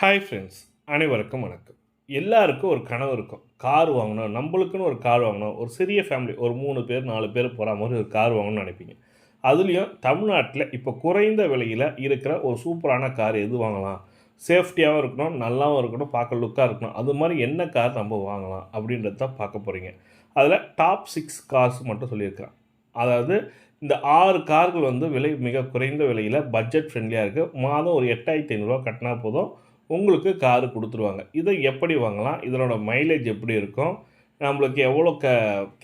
Hi friends அனைவருக்கும் வணக்கம். எல்லாருக்கும் ஒரு கனவு இருக்கும். கார் வாங்கணும் நம்மளுக்குன்னு ஒரு கார் வாங்கணும். ஒரு சிறிய ஃபேமிலி ஒரு மூணு பேர் நாலு பேர் போகிற மாதிரி ஒரு கார் வாங்கணும்னு நினைப்பீங்க. அதுலேயும் தமிழ்நாட்டில் இப்போ குறைந்த விலையில் இருக்கிற ஒரு சூப்பரான கார் எது வாங்கலாம்? சேஃப்டியாகவும் இருக்கணும் நல்லாவும் இருக்கணும் பார்க்க லுக்காக இருக்கணும். அது மாதிரி என்ன கார் நம்ம வாங்கலாம் அப்படின்றது தான் பார்க்க போகிறீங்க அதில் டாப் சிக்ஸ் கார்ஸ் மட்டும் சொல்லியிருக்கிறேன். அதாவது இந்த ஆறு கார்கள் வந்து விலை மிக குறைந்த விலையில் பட்ஜெட் ஃப்ரெண்ட்லியாக இருக்குது மாதம் ஒரு எட்டாயிரத்தி ஐநூறுரூவா கட்டினா போதும். உங்களுக்கு காரு கொடுத்துருவாங்க. இதை எப்படி வாங்கலாம்? இதனோட மைலேஜ் எப்படி இருக்கும்? நம்மளுக்கு எவ்வளோ க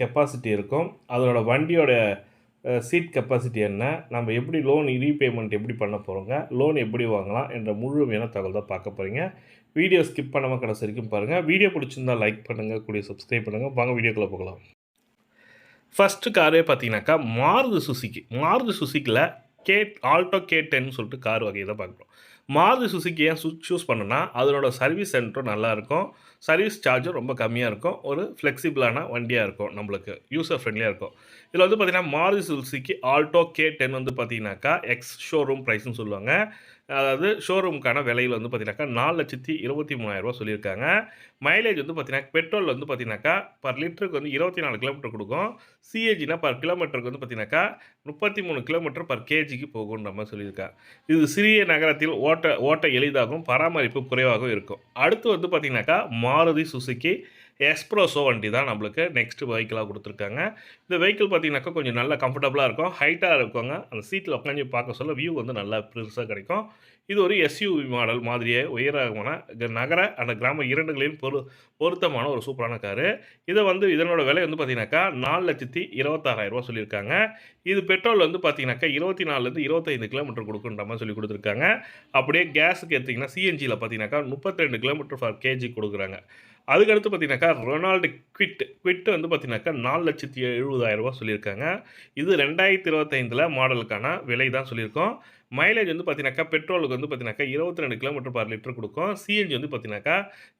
கெப்பாசிட்டி இருக்கும்? அதனோட வண்டியோட சீட் கெப்பாசிட்டி என்ன? நம்ம எப்படி லோன் ரீபேமெண்ட் எப்படி பண்ண போகிறோங்க லோன் எப்படி வாங்கலாம்? என்ற முழுமையான தகவல் தான் பார்க்க போகிறீங்க வீடியோ ஸ்கிப் பண்ணாமல் கடைசி வரைக்கும் பாருங்கள் வீடியோ பிடிச்சிருந்தா லைக் பண்ணுங்கள் கூடிய சப்ஸ்கிரைப் பண்ணுங்கள் வாங்க வீடியோக்குள்ளே போகலாம். ஃபஸ்ட்டு காரே பார்த்தீங்கன்னாக்கா மாருதி சுசுக்கி மாருதி சுசுக்கியில் கே ஆல்டோ கே டென்னு சொல்லிட்டு கார் வகையை தான் பார்க்குறோம் மாருதி சுசுக்கி ஏன் சூஸ் பண்ணுன்னா அதனோட சர்வீஸ் சென்டரும் நல்லாயிருக்கும் சர்வீஸ் சார்ஜும் ரொம்ப கம்மியாக இருக்கும் ஒரு ஃப்ளெக்சிபிளான வண்டியாக இருக்கும் நம்மளுக்கு. யூசர் ஃப்ரெண்ட்லியாக இருக்கும். இதில் வந்து பார்த்திங்கன்னா Maruti Suzuki Alto K ten வந்து பார்த்தீங்கன்னாக்கா எக்ஸ் ஷோரூம் ப்ரைஸ்னு சொல்லுவாங்க. அதாவது ஷோரூமுக்கான விலையில் வந்து பார்த்தீங்கன்னாக்கா நாலு லட்சத்தி இருபத்தி மூணாயிரரூவா சொல்லியிருக்காங்க. மைலேஜ் வந்து பார்த்தீங்கன்னா பெட்ரோல் வந்து பார்த்தீங்கன்னாக்கா பர் லிட்டருக்கு வந்து இருபத்தி நாலு கிலோமீட்டர் கொடுக்கும். சிஏஜினா பர் கிலோமீட்டருக்கு வந்து பார்த்தீங்கன்னாக்கா முப்பத்தி மூணு கிலோமீட்டர் பர் கேஜிக்கு போகும்ன்ற மாதிரி சொல்லியிருக்காங்க இது சிறிய நகரத்தில் ஓட்ட ஓட்ட எளிதாகவும் பராமரிப்பு குறைவாகவும் இருக்கும். அடுத்து வந்து பார்த்தீங்கன்னாக்கா மாருதி சுசுக்கி எக்ஸ்ப்ரோஸோ வண்டி தான் நம்மளுக்கு நெக்ஸ்ட் வெஹிக்கிளாக கொடுத்துருக்காங்க. இந்த வெஹிக்கிள் பார்த்தீங்கன்னாக்கா கொஞ்சம் நல்லா கம்ஃபர்டபுளாக இருக்கும். ஹைட்டாக இருக்குங்க. அந்த சீட்டில் உட்காந்து பார்க்க சொல்ல வியூ வந்து நல்லா பெருசாக கிடைக்கும். இது ஒரு எஸ்யூவி மாடல் மாதிரியே உயரமான நகர அந்த கிராம இரண்டுகளையும் பொரு பொருத்தமான ஒரு சூப்பரான காரு. இதை வந்து இதனோட விலை வந்து பார்த்தீங்கன்னாக்கா நாலு லட்சத்தி இருபத்தாறாயிரரூவா சொல்லியிருக்காங்க. இது பெட்ரோல் வந்து பார்த்தீங்கன்னாக்கா இருபத்தி நாலுலேருந்து இருபத்தைந்து கிலோமீட்டர் கொடுக்குன்ற மாதிரி சொல்லி கொடுத்துருக்காங்க. அப்படியே கேஸுக்கு எடுத்திங்கன்னா சிஎன்ஜியில் பார்த்தீங்கன்னாக்கா முப்பத்தி ரெண்டு கிலோமீட்டர் ஃபார் கேஜி கொடுக்குறாங்க. அதுக்கடுத்து பார்த்தீங்கன்னாக்கா ரொனால்டு குவிட் குவிட் வந்து பார்த்தீங்கன்னாக்கா நாலு லட்சத்தி எழுபதாயிரரூபா சொல்லியிருக்காங்க. இது ரெண்டாயிரத்தி இருபத்தைந்தில் மாடலுக்கான விலை தான் சொல்லியிருக்கோம். மைலேஜ் வந்து பார்த்தீங்கன்னாக்கா பெட்ரோலுக்கு வந்து பார்த்தீங்கன்னாக்கா இருபத்தி ரெண்டு கிலோமீட்டர் பர் லிட்டர் கொடுக்கும் சிஎன்ஜி வந்து பார்த்தீங்கன்னாக்கா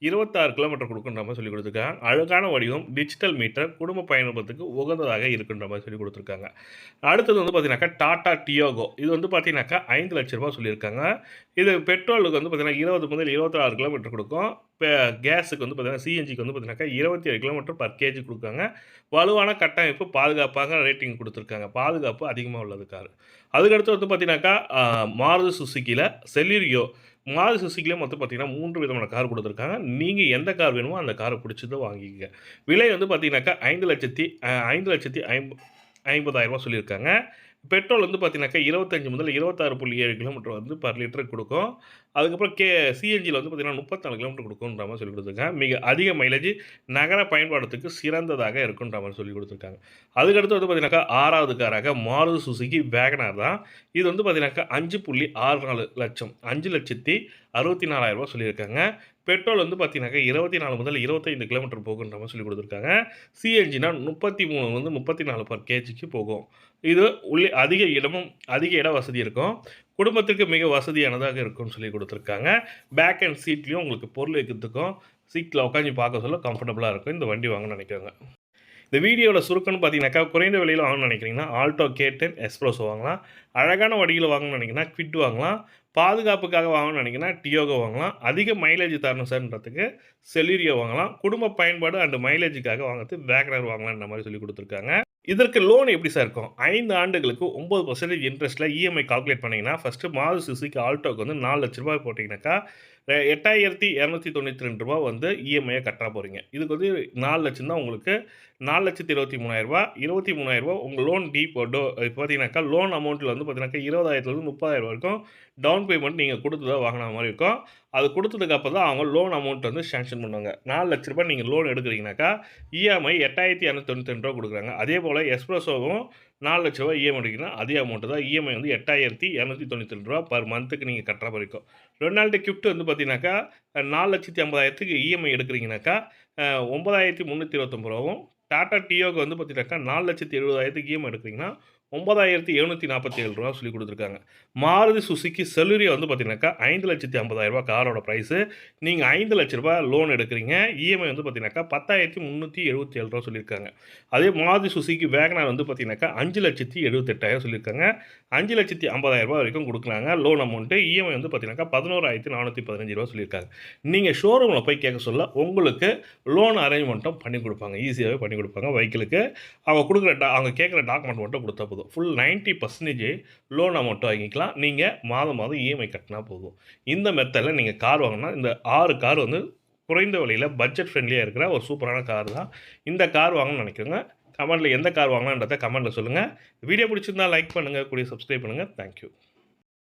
இருபத்தாறு கிலோமீட்டர் கொடுக்குன்ற மாதிரி சொல்லி கொடுத்துருக்காங்க. அழகான வடிவம் டிஜிட்டல் மீட்டர் குடும்ப பயணத்துக்கு உகந்ததாக இருக்குன்ற மாதிரி சொல்லி கொடுத்துருக்காங்க. அடுத்தது வந்து பார்த்தீங்கன்னாக்கா டாடா டியோகோ இது வந்து பார்த்தீங்கன்னாக்கா ஐந்து லட்ச ரூபா சொல்லியிருக்காங்க. இது பெட்ரோலுக்கு வந்து பார்த்தீங்கன்னா இருபது முதல் இருபத்தாறு கிலோமீட்டர் கொடுக்கும். இப்போ கேஸுக்கு வந்து பார்த்தீங்கன்னா சிஎன்ஜிக்கு வந்து பார்த்தீங்கன்னாக்கா இருபத்தி ஏழு கிலோமீட்டர் பர் கேஜி கொடுக்காங்க வலுவான கட்டமைப்பு பாதுகாப்பாக ரேட்டிங் கொடுத்துருக்காங்க. பாதுகாப்பு அதிகமாக உள்ளது கார் அதுக்கடுத்து வந்து பார்த்தீங்கன்னாக்கா மாருதி சுசுக்கியில் செலிரியோ மாருதி சுசுக்கிலே மொத்தம் பார்த்தீங்கன்னா மூன்று விதமான கார் கொடுத்துருக்காங்க. நீங்கள் எந்த கார் வேணுமோ அந்த காரை பிடிச்சதை வாங்கிக்கங்க. விலை வந்து பார்த்தீங்கன்னாக்கா ஐந்து லட்சத்தி ஐந்து லட்சத்தி ஐம்ப ஐம்பதாயிரரூபா சொல்லியிருக்காங்க. பெட்ரோல் வந்து பார்த்தீங்கன்னாக்கா இருபத்தஞ்சி முதல் இருபத்தாறு புள்ளி ஏழு கிலோமீட்டர் வந்து பர் லிட்டர் கொடுக்கும். அதுக்கப்புறம் கே சிஎன்ஜியில் வந்து பார்த்திங்கன்னா முப்பத்தாலு கிலோமீட்டர் கொடுக்குன்ற மாதிரி சொல்லி கொடுத்துருக்காங்க. மிக அதிக மைலேஜ் நகர பயன்பாடத்துக்கு சிறந்ததாக இருக்குன்ற மாதிரி சொல்லி கொடுத்துருக்காங்க. அதுக்கடுத்து வந்து பார்த்தீங்கன்னாக்கா ஆறாவது காராக மாருதி சுசுகி வேகனார் தான். இது வந்து பார்த்தீங்கன்னாக்கா அஞ்சு புள்ளி ஆறு நாலு லட்சம் அஞ்சு லட்சத்தி அறுபத்தி நாலாயிரரூபா சொல்லியிருக்காங்க. பெட்ரோல் வந்து பார்த்தீங்கன்னாக்கா இருபத்தி நாலு முதல் இருபத்தைந்து கிலோமீட்டர் போகுன்ற மாதிரி சொல்லி கொடுத்துருக்காங்க. சிஎன்ஜினா முப்பத்தி மூணு வந்து முப்பத்தி நாலு பர் கேஜிக்கு போகும். இது உள்ளே அதிக இடமும் அதிக இட வசதி இருக்கும். குடும்பத்திற்கு மிக வசதியானதாக இருக்கும்னு சொல்லி கொடுத்துருக்காங்க. பேக் அண்ட் சீட்லேயும் உங்களுக்கு பொருள் வைக்கிறதுக்கும் சீட்டில் உட்காந்து பார்க்க சொல்ல கம்ஃபர்டபுளாக இருக்கும். இந்த வண்டி வாங்கணும்னு நினைக்கிறாங்க இந்த வீடியோவில் சுருக்கம்னு பார்த்தீங்கன்னாக்கா குறைந்த விலையில் வாங்கணும்னு நினைக்கிறீங்கன்னா ஆல்டோ கேட்டன் எக்ஸ்ப்ரோஸ் வாங்கலாம். அழகான வடியில் வாங்கணும்னு நினைக்கிறீங்கன்னா குவிட் வாங்கலாம். பாதுகாப்புக்காக வாங்கணும்னு நினைக்கிறீங்கன்னா டியோகோ வாங்கலாம். அதிக மைலேஜ் தரணும் சார்ன்றதுக்கு செலீரியோ வாங்கலாம். குடும்ப பயன்பாடு அண்ட் மைலேஜுக்காக வாங்குறது வேக்னர் வாங்கலாம்ன்ற மாதிரி சொல்லி கொடுத்துருக்காங்க. இதற்கு லோன் எப்படி சார் இருக்கும்? ஐந்து ஆண்டுகளுக்கு ஒம்பது பர்சன்டேஜ் இன்ட்ரெஸ்ட்டில் இஎம்ஐ கால்குலேட் பண்ணிங்கன்னா ஃபஸ்ட்டு மாது சுசுக்கு ஆல்டோக்கு வந்து நாலு லட்ச ரூபாய் போட்டிங்கனாக்கா எட்டாயிரத்தி இரநூத்தி தொண்ணூற்றி ரெண்டு ரூபா வந்து இஎம்ஐயை கட்டுற போகிறீங்க இதுக்கு வந்து நாலு லட்சம் தான் உங்களுக்கு. நாலு லட்சத்தி இருபத்தி மூணாயிரரூபா இருபத்தி மூணாயிரரூபா உங்கள் லோன் டீ டோ இப்போ பார்த்தீங்கன்னாக்கா லோன் அமௌண்ட்டில் வந்து பார்த்தீங்கன்னாக்கா இருபதாயிரத்துலேருந்து முப்பதாயிரம் வரைக்கும் டவுன் பேமெண்ட் நீங்கள் கொடுத்ததா வாங்கின மாதிரி இருக்கும். அது கொடுத்ததுக்கு அப்போ தான் அவங்க லோன் அமௌண்ட் வந்து சேங்ஷன் பண்ணுவாங்க. நாலு லட்ச ரூபாய் நீங்கள் லோன் எடுக்கிறீங்கனாக்கா இஎம்ஐ எட்டாயிரத்தி இரநூத்தி தொண்ணூற்றி ரெண்டு ரூபா கொடுக்குறாங்க. அதே போல் எக்ஸ்பிரஸோவும் நாலு லட்ச ரூபா இஎம்ஐ எடுக்கணும் அதே அமௌண்ட்டு தான் இஎம்ஐ வந்து எட்டாயிரத்தி இரநூத்தி தொண்ணூற்றி ரெண்டு ரூபா பர் மந்த்துக்கு நீங்கள் கட்டுற வரைக்கும் இருக்கும். கிஃப்ட் வந்து பார்த்தீங்கன்னாக்கா நாலு லட்சத்தி ஐம்பதாயிரத்துக்கு இஎம்ஐ எடுக்கிறீங்கனாக்கா ஒம்பதாயிரத்தி முந்நூற்றி இருபத்தொம்பது ரூபாவும் டாட்டா டியோக்கு வந்து பார்த்தீங்கன்னாக்கா நாலு லட்சத்தி எழுபதாயிரத்துக்கு இஎம்ஐ எடுக்கிறீங்கன்னா ஒன்பதாயிரத்தி எழுநூற்றி நாற்பத்தி ஏழு ரூபா சொல்லி கொடுத்துருக்காங்க. மாருதி சுசுக்கி செலுரி வந்து பார்த்தீங்கன்னாக்கா ஐந்து லட்சத்தி ஐம்பதாயிரம் ரூபா காரோட ப்ரைஸு நீங்கள் ஐந்து லட்ச ரூபா லோன் எடுக்கிறீங்க. இஎம்ஐ வந்து பார்த்தீங்கன்னாக்கா பத்தாயிரத்தி முந்நூற்றி எழுபத்தி ஏழு ரூபா சொல்லியிருக்காங்க. அதே மாருதி சுசுக்கி வேகனார் வந்து பார்த்தீங்கன்னாக்கா அஞ்சு லட்சத்தி எழுபத்தெட்டாயிரம் சொல்லியிருக்காங்க. அஞ்சு லட்சத்தி ஐம்பதாயிரம் வரைக்கும் கொடுக்குறாங்க. லோன் அமௌண்ட்டு இஎம்ஐ வந்து பார்த்தீங்கன்னாக்கா பதினோராயிரத்தி நானூற்றி பதினஞ்சு ரூபா சொல்லியிருக்காங்க. நீங்கள் ஷோரூமில் போய் கேட்க சொல்ல உங்களுக்கு லோன் அரேஞ்ச்மெண்ட்டும் பண்ணி கொடுப்பாங்க. ஈஸியாகவே பண்ணி கொடுப்பாங்க. வெஹிக்கிளுக்கு அவங்க கொடுக்குற டா அவங்க கேட்குற டாக்குமெண்ட் மட்டும் கொடுத்தா போதும். Full ninety percentage loan amount வாங்கிக்கலாம். நீங்கள் மாதம் மாதம் இஎம்ஐ கட்டினா போதும். இந்த மெத்தடில் நீங்கள் கார் வாங்கினா இந்த ஆறு கார் வந்து குறைந்த விலையில் பட்ஜெட் ஃப்ரெண்ட்லியாக இருக்கிற ஒரு சூப்பரான கார் தான். இந்த கார் வாங்கணும்னு நினைக்கிறேங்க கமெண்ட்டில் எந்த கார் வாங்கலான்றதை கமெண்ட்டில் சொல்லுங்கள் வீடியோ பிடிச்சிருந்தா லைக் பண்ணுங்கள் கூடிய சப்ஸ்கிரைப் பண்ணுங்கள் தேங்க்யூ